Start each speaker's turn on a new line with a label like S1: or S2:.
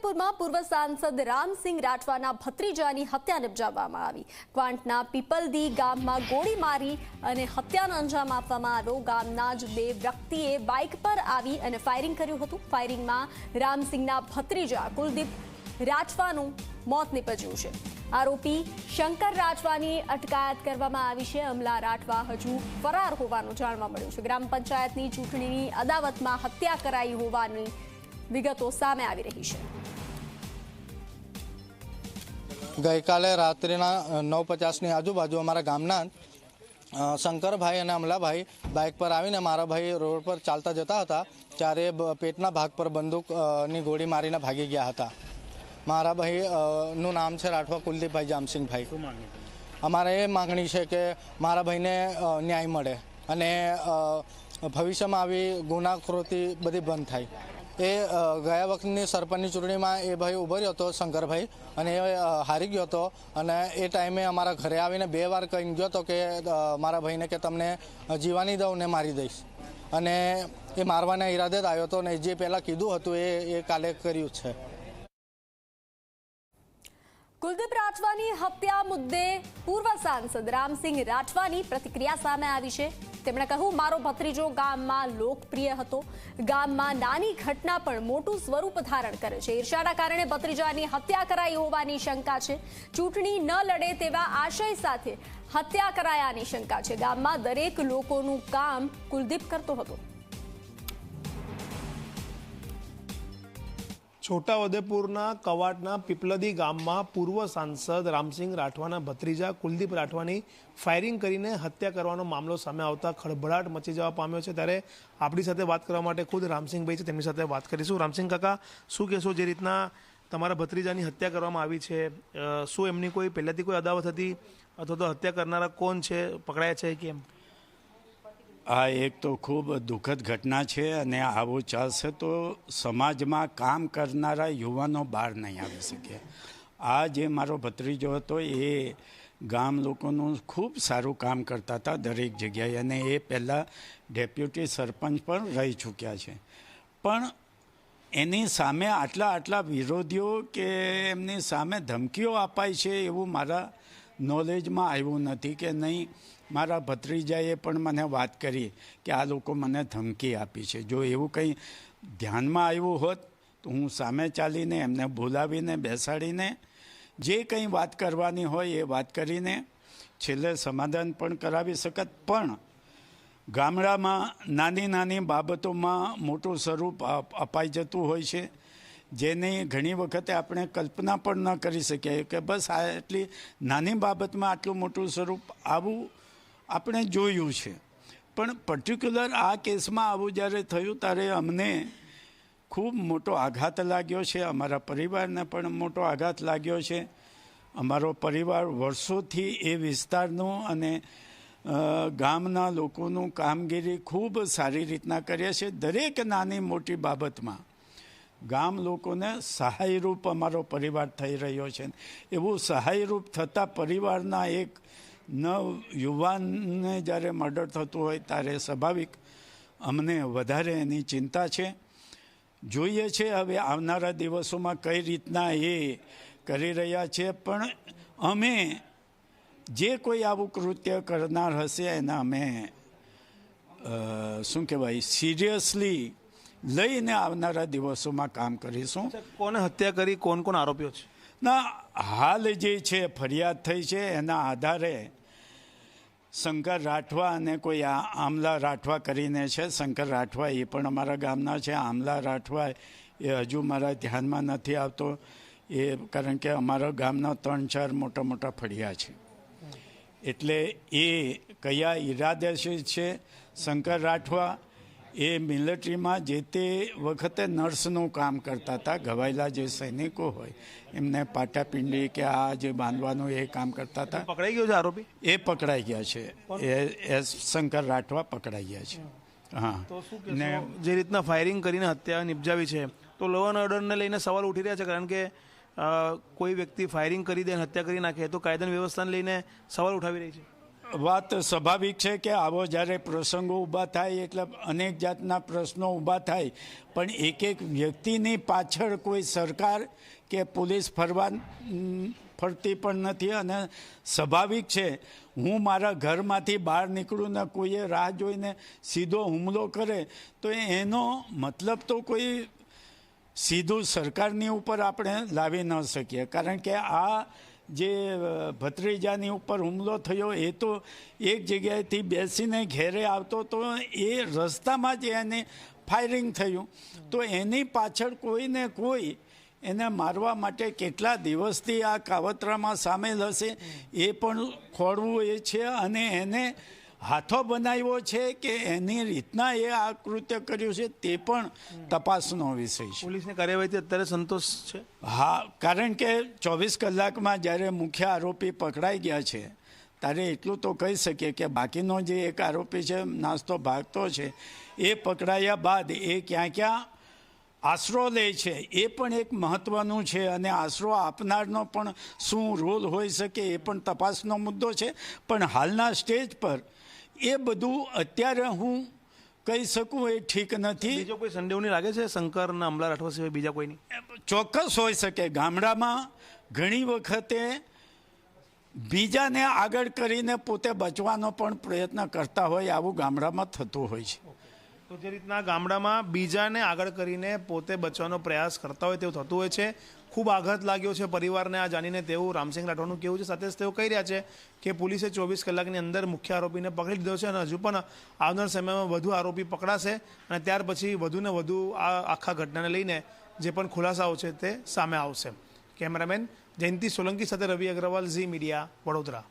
S1: છોટાઉદેપુરમાં પૂર્વ સાંસદ રામસિંહ રાઠવાના ભત્રીજાની હત્યા નિપજાવવામાં આવી. ક્વાંટના પીપલદી ગામમાં ગોળી મારી અને હત્યાનો અંજામ આપવામાં આવ્યો. ગામના જ બે વ્યક્તિએ બાઇક પર આવી અને ફાયરિંગ કર્યું હતું. ફાયરિંગમાં રામસિંહના ભત્રીજા કુલદીપ રાઠવાનું મોત નીપજ્યું છે. આરોપી શંકર રાઠવાની અટકાયત કરવામાં આવી છે. અમલા રાઠવા હજુ ફરાર હોવાનું જાણવા મળ્યું છે. ગ્રામ પંચાયતની ચૂંટણીની અદાવતમાં હત્યા કરાઈ હોવાની વિગતો સામે આવી રહી છે.
S2: ગઈકાલે રાત્રિના નવ પચાસની આજુબાજુ અમારા ગામના શંકરભાઈ અને અમલાભાઈ બાઇક પર આવીને મારા ભાઈ રોડ પર ચાલતા જતા હતા ત્યારે પેટના ભાગ પર બંદૂકની ગોળી મારીને ભાગી ગયા હતા. મારા ભાઈ નું નામ છે રાઠવા કુલદીપભાઈ જામસિંગભાઈ અમારે એ માગણી છે કે મારા ભાઈને ન્યાય મળે અને ભવિષ્યમાં આવી ગુનાકૃતિ બધી બંધ થાય. એ ગયા વખતની સરપંચની ચૂંટણીમાં એ ભાઈ ઊભો રહ્યો હતો, શંકરભાઈ, અને એ હારી ગયો હતો. અને એ ટાઈમે અમારા ઘરે આવીને બે વાર કહી ગયો હતો કે મારા ભાઈને કે તમને જીવાની દઉં ને મારી દઈશ. અને એ મારવાના ઈરાદે જ આવ્યો હતો ને જે પહેલાં કીધું હતું એ એ કાલે કર્યું છે.
S1: કુલદીપ રાઠવાની હત્યા મુદ્દે પૂર્વ સાંસદ રામસિંહ રાઠવાની પ્રતિક્રિયા સામે આવી છે. તેમણે કહ્યું, મારો ભત્રીજો ગામમાં લોકપ્રિય હતો. ગામમાં નાની ઘટના પણ મોટું સ્વરૂપ ધારણ કરે છે. ઈર્ષાના કારણે ભત્રીજાની હત્યા કરાઈ હોવાની શંકા છે. ચૂંટણી ન લડે તેવા આશય સાથે હત્યા કરાયાની શંકા છે. ગામમાં દરેક લોકોનું કામ કુલદીપ કરતો હતો.
S3: છોટાઉદેપુરના કવાટના પીપલદી ગામમાં પૂર્વ સાંસદ રામસિંહ રાઠવાના ભત્રીજા કુલદીપ રાઠવાની ફાયરિંગ કરીને હત્યા કરવાનો મામલો સામે આવતા ખળભળાટ મચી જવા પામ્યો છે. ત્યારે આપણી સાથે વાત કરવા માટે ખુદ રામસિંહભાઈ છે. તેમની સાથે વાત કરીશું. રામસિંહ કાકા, શું કહેશો જે રીતના તમારા ભત્રીજાની હત્યા કરવામાં આવી છે? શું એમની કોઈ પહેલાંથી કોઈ અદાવત હતી? અથવા તો હત્યા કરનારા કોણ છે? પકડાયા છે કેમ
S4: આ એક તો ખૂબ દુઃખદ ઘટના છે અને આવું ચાલશે તો સમાજમાં કામ કરનારા યુવાનો બહાર નહીં આવી શકે. આ જે મારો ભત્રીજો હતો, એ ગામ લોકોનું ખૂબ સારું કામ કરતા હતા દરેક જગ્યાએ અને એ પહેલાં ડેપ્યુટી સરપંચ પણ રહી ચૂક્યા છે. પણ એની સામે આટલા આટલા વિરોધીઓ કે એમની સામે ધમકીઓ અપાય છે એવું મારા નોલેજમાં આવ્યું નથી કે નહીં, મારા ભત્રીજાએ પણ મને વાત કરી કે આ લોકો મને ધમકી આપી છે. જો એવું કંઈ ધ્યાનમાં આવ્યું હોત તો હું સામે ચાલીને, એમને બોલાવીને, બેસાડીને જે કંઈ વાત કરવાની હોય એ વાત કરીને છેલ્લે સમાધાન પણ કરાવી શકત. પણ ગામડામાં નાની નાની બાબતોમાં મોટું સ્વરૂપ અપ- અપાઈ જતું હોય છે. જેની ઘણી વખતે આપણે કલ્પના પણ ન કરી શકીએ કે બસ આ એટલી નાની બાબતમાં આટલું મોટું સ્વરૂપ આવું આપણે જોયું છે. પણ પર્ટિક્યુલર આ કેસમાં આવું જ્યારે થયું ત્યારે અમને ખૂબ મોટો આઘાત લાગ્યો છે, અમારા પરિવારને પણ મોટો આઘાત લાગ્યો છે. અમારો પરિવાર વર્ષોથી એ વિસ્તારનું અને ગામના લોકોનું કામગીરી ખૂબ સારી રીતના કરે છે. દરેક નાની મોટી બાબતમાં ગામ લોકોને સહાયરૂપ અમારો પરિવાર થઈ રહ્યો છે. એવું સહાયરૂપ થતાં પરિવારના એક નવ યુવાનને જ્યારે મર્ડર થતું હોય ત્યારે સ્વાભાવિક અમને વધારે એની ચિંતા છે. જોઈએ છે હવે આવનારા દિવસોમાં કઈ રીતના એ કરી રહ્યા છે, પણ અમે જે કોઈ આવું કૃત્ય કરનાર હશે એના અમે શું કહેવાય, સિરિયસલી લઈને આવનારા દિવસોમાં કામ કરીશું.
S3: કોને હત્યા કરી કોણ કોણ આરોપીઓ છે?
S4: ના હાલ જે છે ફરિયાદ થઈ છે એના આધારે શંકર રાઠવા અને કોઈ આ આમલા રાઠવા કરીને છે શંકર રાઠવા એ પણ અમારા ગામના છે આમલા રાઠવા એ હજુ મારા ધ્યાનમાં નથી આવતો એ કારણ કે અમારા ગામના ત્રણ ચાર મોટા મોટા ફળિયા છે. એટલે એ કયા ઈરાદે છે શંકર રાઠવા એ મિલિટરીમાં જે તે વખતે નર્સનું કામ કરતા હતા ઘવાયેલા જે સૈનિકો હોય એમને પાટાપિંડી કે આ જે બાંધવાનું એ કામ કરતા હતા.
S3: પકડાઈ ગયો છે આરોપી?
S4: એ પકડાઈ ગયા છે. એ એસ શંકર રાઠવા પકડાઈ ગયા છે. હા.
S3: ને જે રીતના ફાયરિંગ કરીને હત્યા નિપજાવી છે તો લો એન્ડ ઓર્ડરને લઈને સવાલ ઉઠી રહ્યા છે કારણ કે કોઈ વ્યક્તિ ફાયરિંગ કરી દે હત્યા કરી નાખે તો કાયદાની વ્યવસ્થાને લઈને સવાલ ઉઠાવી રહી છે.
S4: વાત સ્વાભાવિક છે કે આવો જ્યારે પ્રસંગો ઊભા થાય, એટલે અનેક જાતના પ્રશ્નો ઊભા થાય, પણ એક એક વ્યક્તિની પાછળ કોઈ સરકાર કે પોલીસ ફરવા ફરતી પણ નથી અને સ્વાભાવિક છે, હું મારા ઘરમાંથી બહાર નીકળું ને કોઈએ રાહ જોઈને સીધો હુમલો કરે, તો એનો મતલબ તો કોઈ સીધું સરકારની ઉપર આપણે લાવી ન શકીએ. કારણ કે આ જે ભત્રીજાની ઉપર હુમલો થયો, એ તો એક જગ્યાએથી બેસીને ઘેરે આવતો તો એ રસ્તામાં જ એને ફાયરિંગ થયું. તો એની પાછળ કોઈને કોઈ એને મારવા માટે કેટલા દિવસથી આ કાવતરામાં સામેલ હશે, એ પણ ખોળવું એ છે અને એને હાથો બનાવ્યો છે કે એની રીતના એ આ કૃત્ય કર્યું છે તે પણ તપાસનો વિષય છે.
S3: પોલીસની કાર્યવાહીથી અત્યારે સંતોષ છે?
S4: હા કારણ કે ચોવીસ કલાકમાં જ્યારે મુખ્ય આરોપી પકડાઈ ગયા છે ત્યારે એટલું તો કહી શકીએ કે બાકીનો જે એક આરોપી છે નાસ્તો ભાગતો છે એ પકડાયા બાદ એ ક્યાં ક્યાં આશરો લે છે એ પણ એક મહત્વનું છે અને આશરો આપનારનો પણ શું રોલ હોઈ શકે એ પણ તપાસનો મુદ્દો છે. પણ હાલના સ્ટેજ પર એ બધું અત્યારે હું કહી શકું એ ઠીક નથી.
S3: બીજો કોઈ સંદેહ લાગે છે? શંકરના અમલા રાઠવા સિવાય બીજા કોઈની?
S4: ચોક્કસ હોઈ શકે. ગામડામાં ઘણી વખતે બીજાને આગળ કરીને પોતે બચવાનો પણ પ્રયત્ન કરતા હોય આવું ગામડામાં થતું હોય છે.
S3: તો જે રીતના ગામડામાં બીજાને આગળ કરીને પોતે બચવાનો પ્રયાસ કરતા હોય તેવું થતું હોય છે. ખૂબ આઘાત લાગ્યો છે પરિવારને આ જાણીને તેવું રામસિંહ રાઠોડનું કેવું છે? સાથે જ તેઓ કહી રહ્યા છે કે પોલીસે ચોવીસ કલાકની અંદર મુખ્ય આરોપીને પકડી લીધો છે અને હજુ પણ આવનાર સમયમાં વધુ આરોપી પકડાશે અને ત્યાર પછી વધુને વધુ આ આખા ઘટનાને લઈને જે પણ ખુલાસાઓ છે તે સામે આવશે. કેમેરામેન જયંતિ સોલંકી સાથે રવિ અગ્રવાલ ઝી મીડિયા વડોદરા.